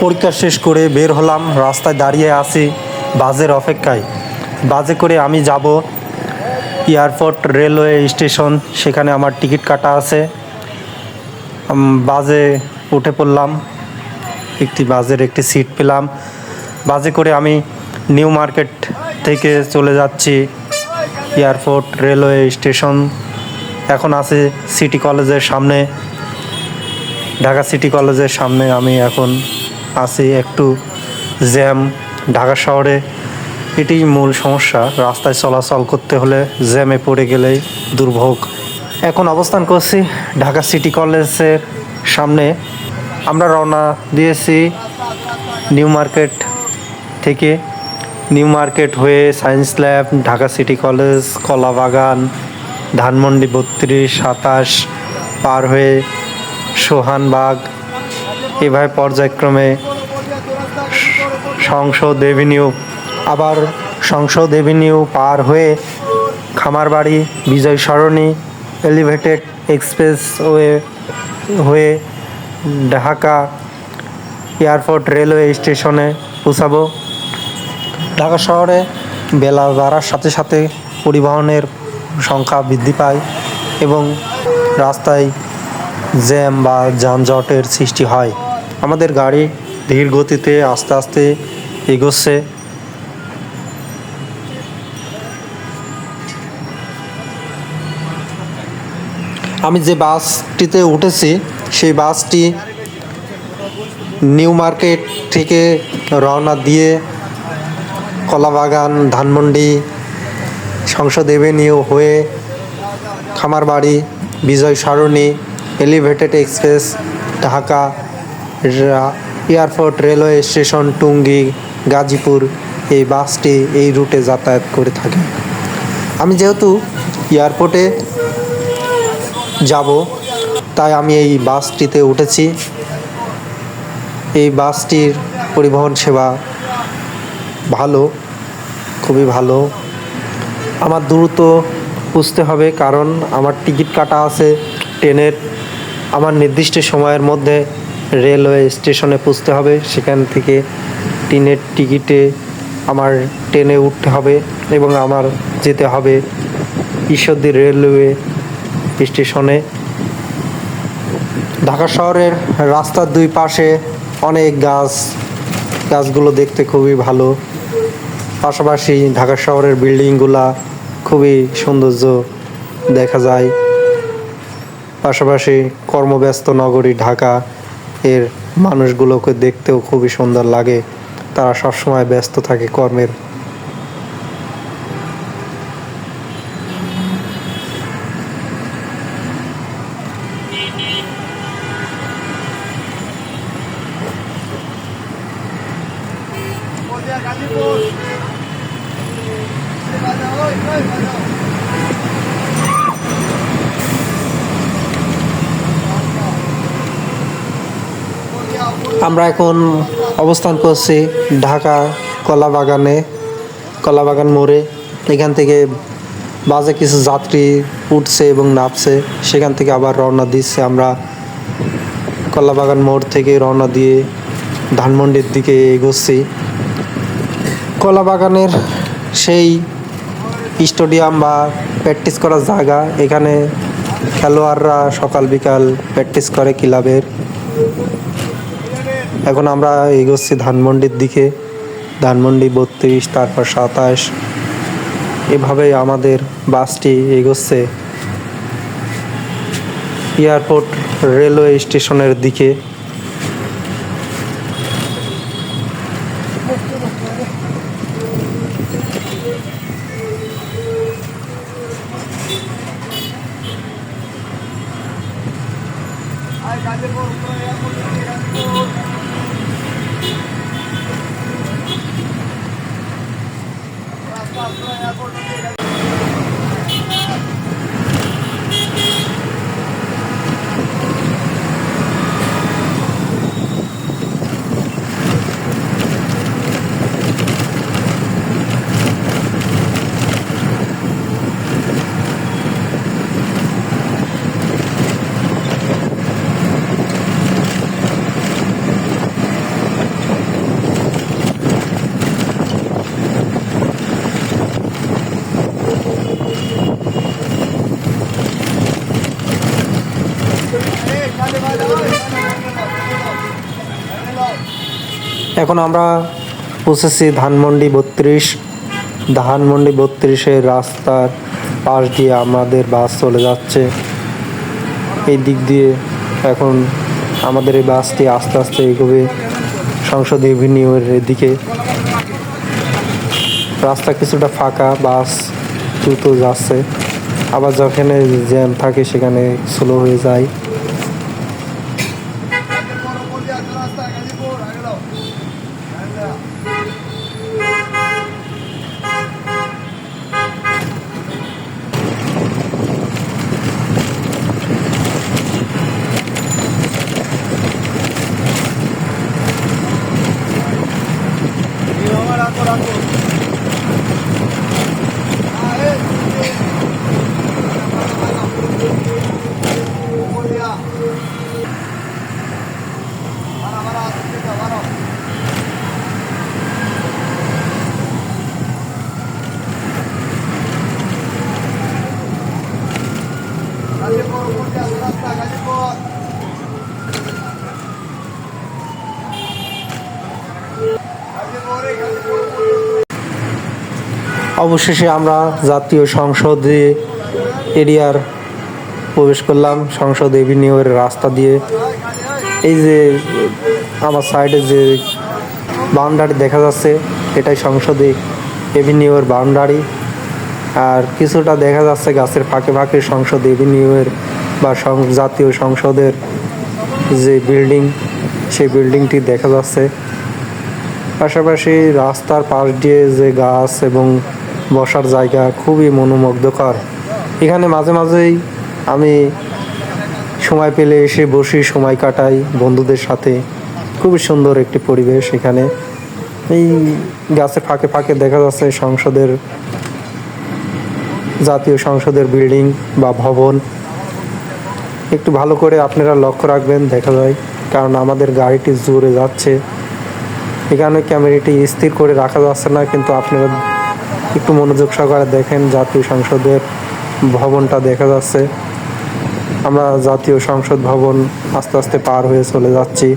পরীক্ষা শেষ করে বের হলাম, রাস্তায় দাঁড়িয়ে আছি বাসের অপেক্ষায়। বাসে করে আমি যাব এয়ারপোর্ট রেলওয়ে স্টেশন, সেখানে আমার টিকিট কাটা আছে। বাসে উঠে পড়লাম, একটি বাসের একটি সিট পেলাম। বাসে করে আমি নিউ মার্কেট থেকে চলে যাচ্ছি এয়ারপোর্ট রেলওয়ে স্টেশন। এখন আছে সিটি কলেজের সামনে, ঢাকা সিটি কলেজের সামনে আমি এখন আছি একটু জ্যাম, ঢাকা শহরে এটি মূল সমস্যা। রাস্তায় চলাচল করতে হলে জ্যামে পড়ে গেলেই দুর্ভোগ। এখন অবস্থান করছি ঢাকা সিটি কলেজের সামনে। আমরা রওনা দিয়েছি নিউ মার্কেট থেকে। নিউ মার্কেট হয়ে science lab, Dhaka city college, Kalabagan, Dhanmondi বত্রিশ, সাতাশ, পার হয়ে সোহানবাগ। এভাবে পর্যায়ক্রমে সংসদ এভিনিউ, আবার সংসদ এভিনিউ পার হয়ে Khamarbari, Bijoy Sarani, elevated expressway হয়ে ঢাকা এয়ারপোর্ট রেলওয়ে স্টেশনে পৌঁছাবো। ঢাকা শহরে বেলা বাড়ার সাথে সাথে পরিবহনের সংখ্যা বৃদ্ধি পায় এবং রাস্তায় জ্যাম বা যানজটের সৃষ্টি হয়। আমাদের গাড়ি ধীর গতিতে আস্তে আস্তে এগোচ্ছে। আমি যে বাসটিতে উঠেছি, সেই বাসটি নিউ মার্কেট থেকে রওনা দিয়ে কলাবাগান, ধানমন্ডি, সংসদ এভিনিউ হয়ে Khamarbari, Bijoy Sarani, elevated express, Dhaka airport, railway station, Tongi, Gazipur, এই বাসটি এই রুটে যাতায়াত করে থাকে। আমি যেহেতু এয়ারপোর্টে যাব, তাই আমি এই বাসটিতে উঠেছি। এই বাসটির পরিবহন সেবা ভালো, খুবই ভালো। আমার দ্রুত বুঝতে হবে, কারণ আমার টিকিট কাটা আছে, ট্রেনের। আমার নির্দিষ্ট সময়ের মধ্যে রেলওয়ে স্টেশনে পৌঁছতে হবে। সেখান থেকে ট্রেনের টিকিটে আমার ট্রেনে উঠতে হবে এবং আমার যেতে হবে ঈশ্বরদী রেলওয়ে স্টেশনে। ঢাকা শহরের রাস্তার দুই পাশে অনেক গাছ, গাছগুলো দেখতে খুবই ভালো। পাশাপাশি ঢাকা শহরের বিল্ডিংগুলা খুবই সৌন্দর্য দেখা যায়। পাশাপাশি কর্মব্যস্ত নগরী ঢাকা এর মানুষগুলোকে দেখতেও খুবই সুন্দর লাগে। তারা সবসময় ব্যস্ত থাকে কর্মের। আমরা এখন অবস্থান করছি ঢাকা কলাবাগানে, কলাবাগান মোড়ে। এখান থেকে বাসে কিছু যাত্রী উঠছে এবং নামছে। সেখান থেকে আবার রওনা দিচ্ছে আমরা। কলাবাগান মোড় থেকে রওনা দিয়ে ধানমন্ডির দিকে এগোচ্ছি। কলাবাগানের সেই স্টেডিয়াম বা প্র্যাকটিস করার জায়গা। এখানে খেলোয়াড়রা সকাল বিকাল প্র্যাকটিস করে ক্লাবের। এখন আমরা এগোচ্ছি ধানমন্ডির দিকে। ধানমন্ডি বত্রিশ, তারপর সাতাশ। এভাবেই আমাদের বাসটি এগোচ্ছে। এয়ারপোর্ট রেলওয়ে স্টেশনের দিকে। আর করবে এখন আমরা পৌঁছেছি ধানমন্ডি বত্রিশ। ধানমন্ডি বত্রিশের রাস্তার পাশ দিয়ে আমাদের বাস চলে যাচ্ছে। এই দিক দিয়ে এখন আমাদের এই বাসটি আস্তে আস্তে এগোবে সংসদ এভিনিউর দিকে। রাস্তা কিছুটা ফাঁকা, বাস দ্রুত যাচ্ছে। আবার যেখানে জ্যাম থাকে সেখানে স্লো হয়ে যায়। অবশেষে আমরা জাতীয় সংসদে এরিয়ার প্রবেশ করলাম, সংসদ এভিনিউয়ের রাস্তা দিয়ে। এই যে আমার সাইডে যে বাউন্ডারি দেখা যাচ্ছে, এটাই সংসদে এভিনিউয়ের বাউন্ডারি। আর কিছুটা দেখা যাচ্ছে গাছের ফাঁকে ফাঁকে সংসদ এভিনিউয়ের বা জাতীয় সংসদের যে বিল্ডিং, সেই বিল্ডিংটি দেখা যাচ্ছে। পাশাপাশি রাস্তার পাশ দিয়ে যে গাছ এবং বসার জায়গা খুবই মনোমুগ্ধকর। এখানে মাঝে মাঝেই আমি সময় পেলে এসে বসি, সময় কাটাই বন্ধুদের সাথে। খুবই সুন্দর একটি পরিবেশ এখানে। এই গাছের ফাঁকে ফাঁকে দেখা যাচ্ছে সংসদের, জাতীয় সংসদের বিল্ডিং বা ভবন। একটু ভালো করে আপনারা লক্ষ্য রাখবেন, দেখা যায়। কারণ আমাদের গাড়িটি জোরে যাচ্ছে। এখানে ক্যামেরাটি স্থির করে রাখা যাচ্ছে না, কিন্তু আপনারা একটু মনোযোগ সহকারে দেখেন, জাতীয় সংসদের ভবনটা দেখা যাচ্ছে। আমরা জাতীয় সংসদ ভবন আস্তে আস্তে পার হয়ে চলে যাচ্ছি।